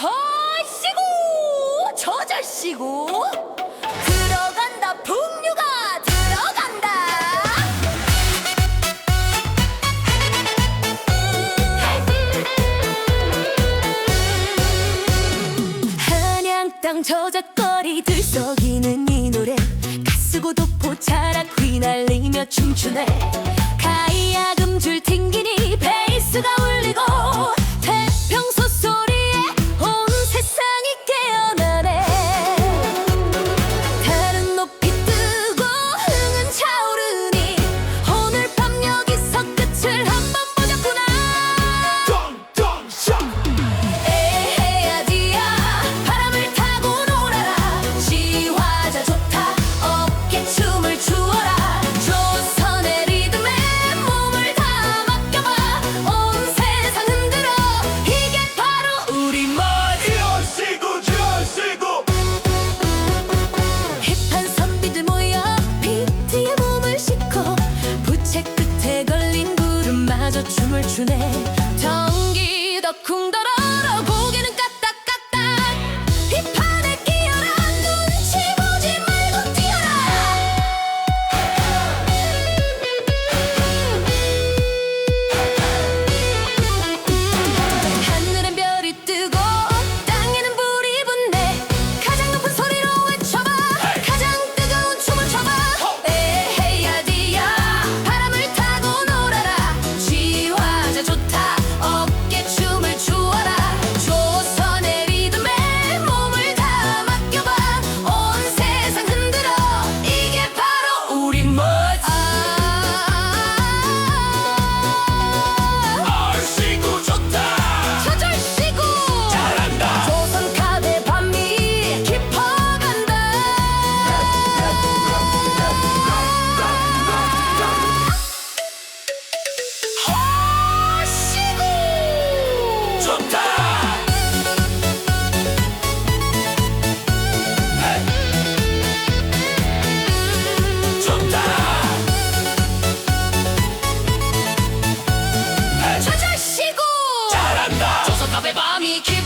아씨고 저자시고. 들어간다 풍류가 들어간다. 한양 땅 저작거리 들썩이는 이 노래. 가쓰고 도포 자락 휘날리며 춤추네. 마저 춤을 추네. Bobby, Bobby,